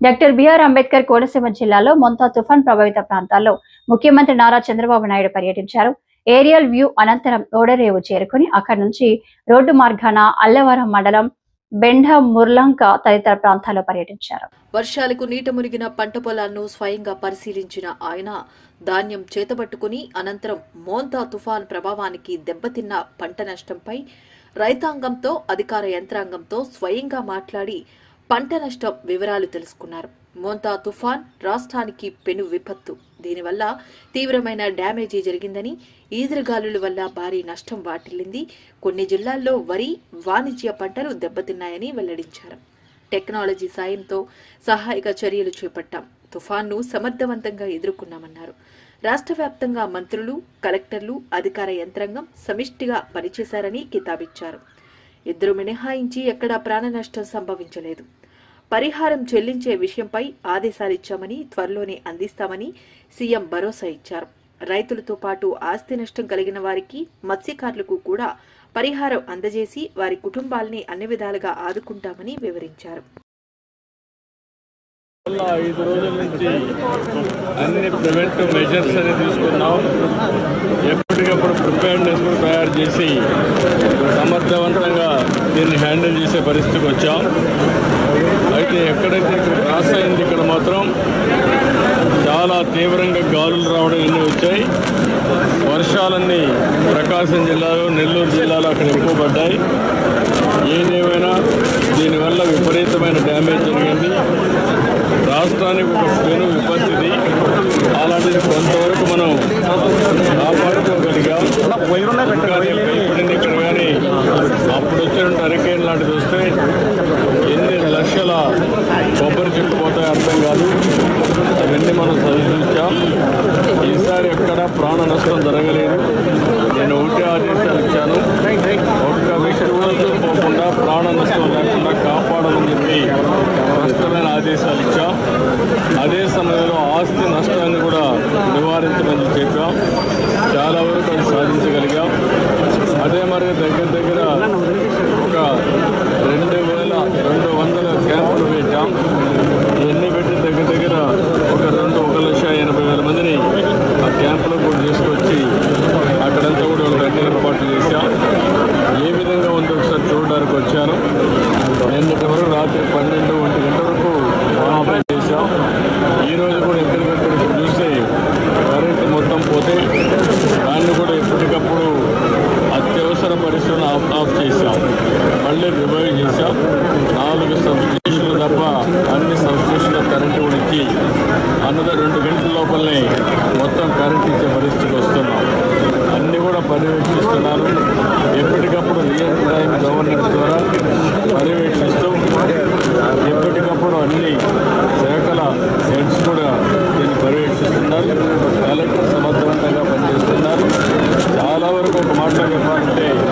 Doctor BR Ambedkar Konaseema జిల్లాలో మొంతా తుఫాన్ ప్రభావిత ప్రాంతాల్లో ముఖ్యమంత్రి నారా చంద్రబాబు నాయుడు పర్యటించారు. ఏరియల్ వ్యూ అనంతరం ఓడరేవు చేరుకుని అక్కడి నుంచి రోడ్డు మార్గాన అల్లవరం మండలం బెండ ముర్లంక తదితర ప్రాంతాల్లో పర్యటించారు. వర్షాలకు నీట మునిగిన పంట పొలాలను స్వయంగా పరిశీలించిన ఆయన ధాన్యం చేతబట్టుకుని అనంతరం మోంతా తుఫాన్ ప్రభావానికి దెబ్బతిన్న పంట నష్టంపై రైతాంగంతో అధికార యంత్రాంగంతో స్వయంగా మాట్లాడి పంట నష్టం వివరాలు తెలుసుకున్నారు. మోంతా తుఫాన్ రాష్ట్రానికి పెను విపత్తు. దీనివల్ల తీవ్రమైన డ్యామేజీ జరిగిందని ఈదురుగాలుల వల్ల భారీ నష్టం వాటిల్లింది. కొన్ని జిల్లాల్లో వరి వాణిజ్య పంటలు దెబ్బతిన్నాయని వెల్లడించారు. టెక్నాలజీ సాయంతో సహాయక చర్యలు చేపట్టాం. తుఫాన్ను సమర్థవంతంగా ఎదుర్కొన్నామన్నారు. రాష్ట్ర వ్యాప్తంగా మంత్రులు కలెక్టర్లు అధికార యంత్రాంగం సమిష్టిగా పనిచేశారని కితాబిచ్చారు. ఇద్దరు మినహాయించి ఎక్కడా ప్రాణ నష్టం సంభవించలేదు. పరిహారం చెల్లించే విషయంపై ఆదేశాలిచ్చామని త్వరలోనే అందిస్తామని సీఎం భరోసా ఇచ్చారు. రైతులతో పాటు ఆస్తి నష్టం కలిగిన వారికి మత్స్యకారులకు కూడా పరిహారం అందజేసి వారి కుటుంబాల్ని అన్ని విధాలుగా ఆదుకుంటామని వివరించారు. ఐదు రోజుల నుంచి అన్ని ప్రివెంటివ్ మెజర్స్ అని తీసుకున్నాం. ఎప్పటికప్పుడు ప్రిపేర్నెస్ తయారు చేసి సమర్థవంతంగా దీన్ని హ్యాండిల్ చేసే పరిస్థితికి వచ్చాం. అయితే ఎక్కడైతే ఇక్కడ క్రాస్ అయింది ఇక్కడ మాత్రం చాలా తీవ్రంగా గాలులు రావడం ఎన్ని వచ్చాయి. వర్షాలన్నీ ప్రకాశం జిల్లాలో నెల్లూరు జిల్లాలో అక్కడ ఎక్కువ పడ్డాయి ఏదేమైనా దీనివల్ల విపరీతమైన డ్యామేజ్ జరిగింది. రాష్ట్రానికి ఒక పెను విపత్తిది. అలాంటిది కొంతవరకు మనం కాపాడుకోగలిగాం. ఇక్కడ కానీ అప్పుడు వచ్చిన హరికేన్ లాంటిది వస్తే లక్షల కొబ్బరి చెట్టు పోతాయో అర్థం కాదు. అవన్నీ మనం చదివించాం. ఈసారి ఎక్కడ ప్రాణ నష్టం జరగలేదు. నేను ఒకటే ఆదేశాలు ఇచ్చాను. ఒక్క విషయంలో కూడా పోకుండా ప్రాణ నష్టం లేకుండా కాపాడమని చెప్పి స్పష్టమైన ఆదేశాలు ఇచ్చాం. అదే సమయంలో ఆస్తి నష్టాన్ని కూడా నివారించమని చెప్పాం. చాలా వరకు అది సాధించగలిగాం. అదే మరి దగ్గర దగ్గర ఒక రెండు వేల రెండు పన్నెండు ఒంటి గంట వరకు ఆపరేట్ చేశాం. ఈ రోజు కూడా ఎక్కడికక్కడ చూస్తే కరెంట్ మొత్తం పోతే దాన్ని కూడా ఎప్పటికప్పుడు అత్యవసర పరిస్థితులను ఆఫ్ ఆఫ్ చేశాం. మళ్ళీ రివైవ్ చేశాం. నాలుగు సబ్స్టేషన్లు తప్ప అన్ని సబ్స్టేషన్ల కరెంటు కూడా ఇచ్చి అన్నది రెండు గంటల లోపలనే మొత్తం కరెంట్ ఇచ్చే పరిస్థితికి వస్తున్నాం. అన్నీ కూడా పర్యవేక్షిస్తున్నారు ఎప్పటికప్పుడు రియల్ టైం గవర్నెన్స్ ద్వారా పర్యవేక్షిస్తూ ఎప్పటికప్పుడు అన్ని శాఖల హెడ్స్ కూడా దీన్ని పర్యవేక్షిస్తున్నారు కలెక్టర్ సమర్థవంతంగా పనిచేస్తున్నారు చాలా వరకు ఒక మాట చెప్పాలంటే నేను